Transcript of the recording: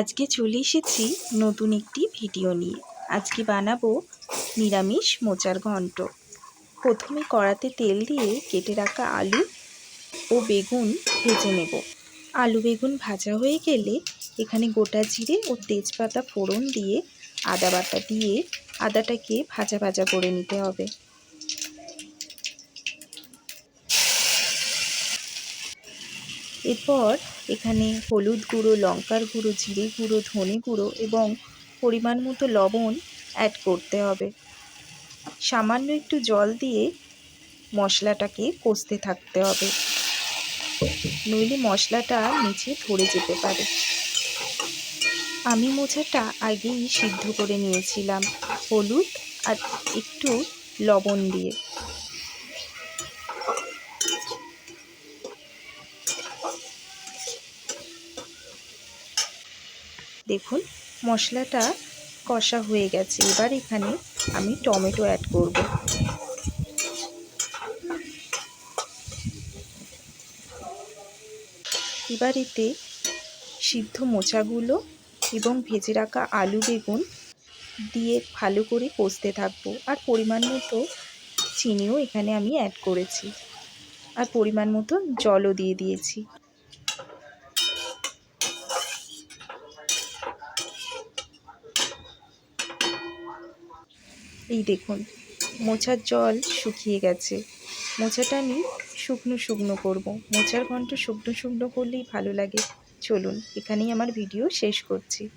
আজকে চলে এসেছি নতুন একটি ভিডিও নিয়ে। আজকে বানাবো নিরামিষ মোচার ঘন্ট। প্রথমে কড়াতে তেল দিয়ে কেটে রাখা আলু ও বেগুন ভেজে নেব। আলু বেগুন ভাজা হয়ে গেলে এখানে গোটা জিরে ও তেজপাতা ফোড়ন দিয়ে আদা বাটা দিয়ে আদাটাকে ভাজা ভাজা করে নিতে হবে। এরপর এখানে হলুদ গুঁড়ো, লঙ্কার গুঁড়ো, জিরে গুঁড়ো, ধনে গুঁড়ো এবং পরিমাণ মতো লবণ অ্যাড করতে হবে। সামান্য একটু জল দিয়ে মশলাটাকে কষতে থাকতে হবে। নইলে মশলাটা নিচে ধরে যেতে পারে। আমি মোচাটা আগেই সিদ্ধ করে নিয়েছিলাম, হলুদ আর একটু লবণ দিয়ে। দেখুন, মশলাটা কষা হয়ে গেছে। এবার এখানে আমি টমেটো অ্যাড করব। এবার এতে সিদ্ধ মোচাগুলো এবং ভেজে রাখা আলু বেগুন দিয়ে ভালো করে কষতে থাকব। আর পরিমাণ মতো চিনিও এখানে আমি অ্যাড করেছি। আর পরিমাণ মতো জলও দিয়ে দিয়েছি। এই দেখুন মোছার জল শুকিয়ে গেছে। মোছাটা আমি শুকনো শুকনো করব। মোছার ঘন্ট শুকনো শুকনো করলেই ভালো লাগে। চলুন, এখানেই আমার ভিডিও শেষ করছি।